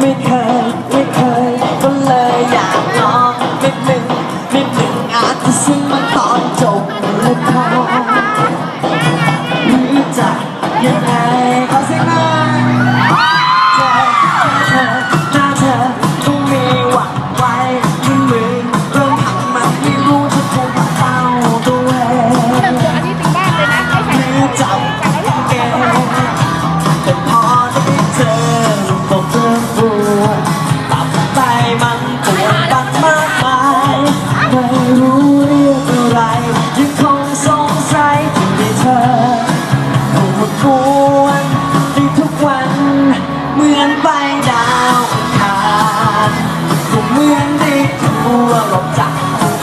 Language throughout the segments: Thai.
ไม่เคย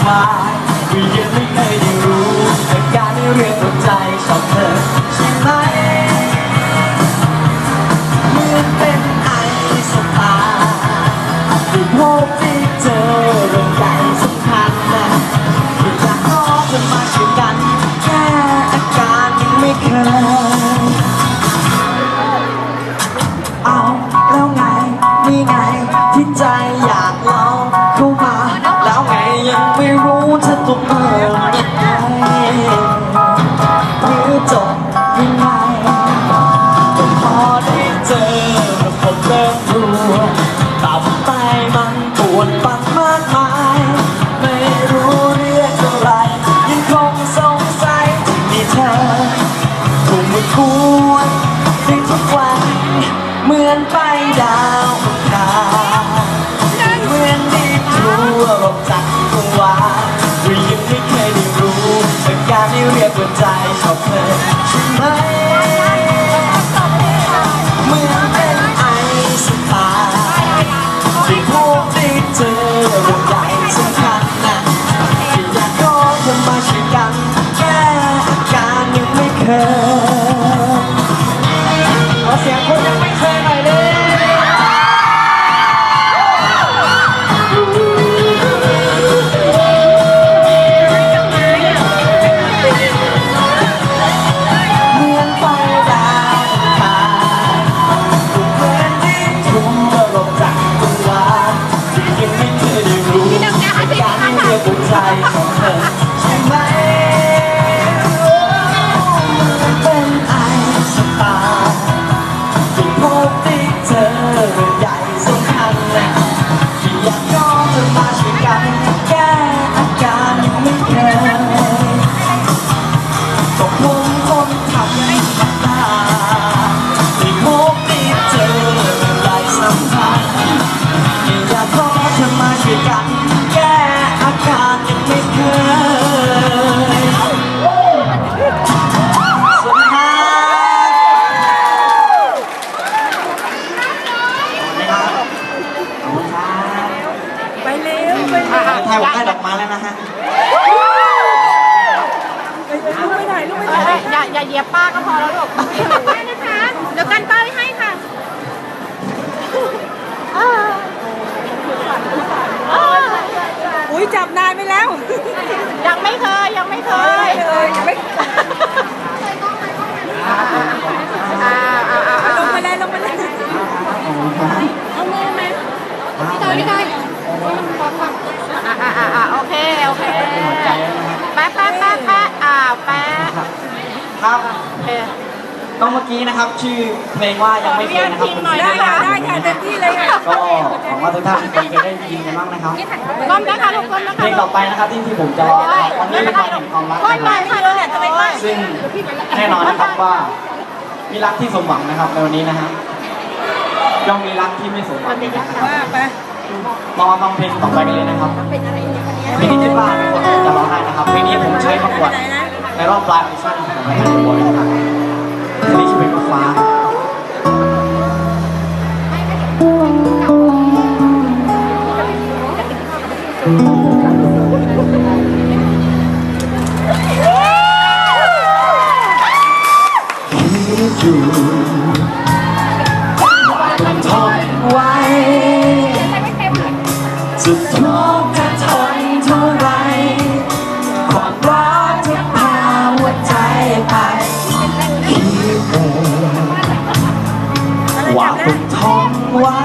ทุกทางก็ยังไม่เคยได้รู้แต่การในเรียนต้นใจชอบเธอ ทุกมากวนในทุกวันเหมือนไปดาวตกคาเหมือนได้ทั่วโลกจักรวาลหรือยังไม่เคยได้รู้อาการที่เรียกว่าใจชอบเธอ ขอ ถ่าไทยผมได้ดอกไม้แล้วนะฮะลูกไปไหนลูกไปไหนอย่าอย่าเหยียบป้าก็พอแล้วลูกได้นะคะ เดี๋ยวกันป้าไว้ให้ค่ะอุ้ยจับนายไปแล้ว ยังไม่เคยยังไม่เคยยังไม่ลงไปเลยลงไปเลยเอามือมาพี่ตอยพี่ตอยอ่าอ่าอ่า โอเคโอเคแป๊ะแป๊ะแป๊ะแป๊ะอ่าแป๊ะครับโอเคก็เมื่อกี้นะครับ ชื่อเพลงว่ายังไม่เคยนะครับได้ค่ะได้ค่ะเต็มที่เลยค่ะก็หวังว่าทุกท่านคงจะได้ยินกันบ้างนะครับก้มนะคะลูกก้มนะคะเพลงต่อไปนะครับที่ที่ผมจะร้องวันนี้เป็นวันแห่งความรักก้มนะคไปรับค่ะเราเนี่ยจะไม่ไหวซึ่งแน่นอนนะครับว่ามีรักที่สมหวังนะครับในวันนี้นะฮะย่อมมีรักที่ไม่สมหวังนะครับว่าไปมาฟังเพลงต่อไปกันเลยนะครับ เพลงนี้ที่บ้านทุกคนจะร้องได้นะครับเพลงนี้ผมใช้ประกวดในรอบปลายออดิชั่นของรายการบอยนะครับเพลงนี้ชื่อเพลงว่าฟ้าคิดอยู่ ทนไว้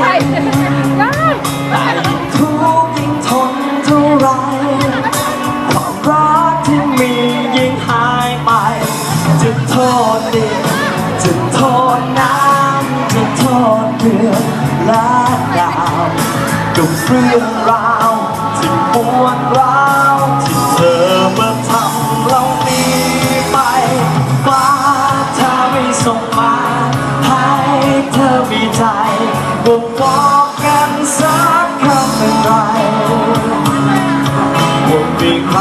ไปได้แต่ทุกข์ยิ่งทนเท่าไรความรักที่มียิ่งหายไป จะโทษดินจะโทษน้ำจะโทษเดือนและดาวกับเรื่องราวที่ปวดร้าวที่เธอมาทำเรา อมีใจบ่งบอกกันสักคำเป็นไรว่ามีใคร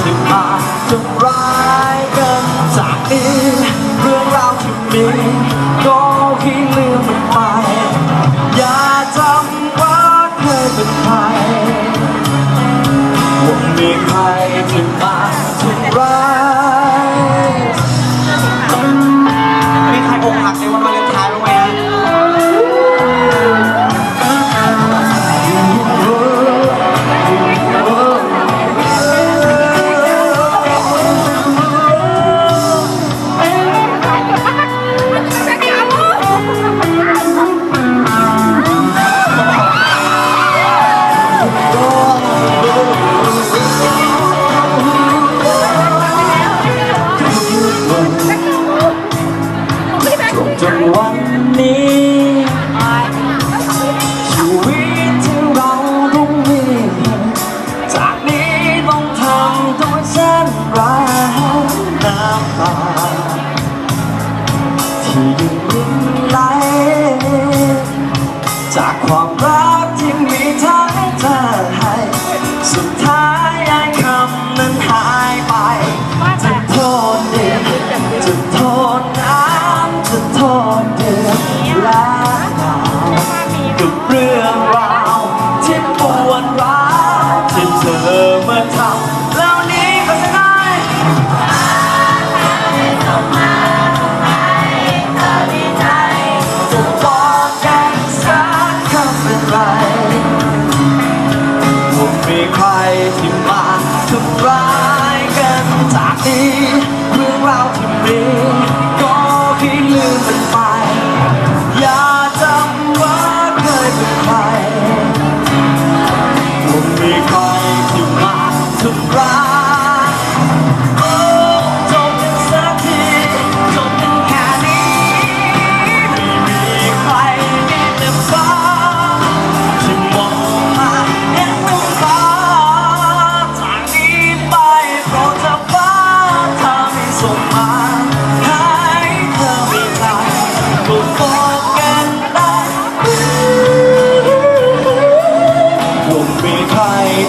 ที่มาทำร้ายกันจากนี้เรื่องราวที่มีก็ให้ลืมมันไป อย่าจำว่าเคยเป็นใครว่ามีใครที่มาำ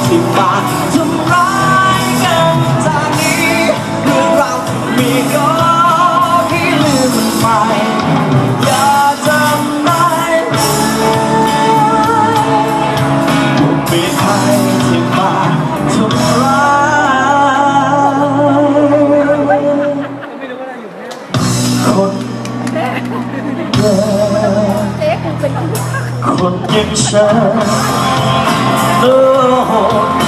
ที่มาทำร้ายกันจากนี้เรื่องราวที่มีก็ให้ลืมมันไปอย่าจำได้มีใครที่มาทำร้ายคนเดิมเจ๊กูเป็นคนอยังฉัน โอ้โห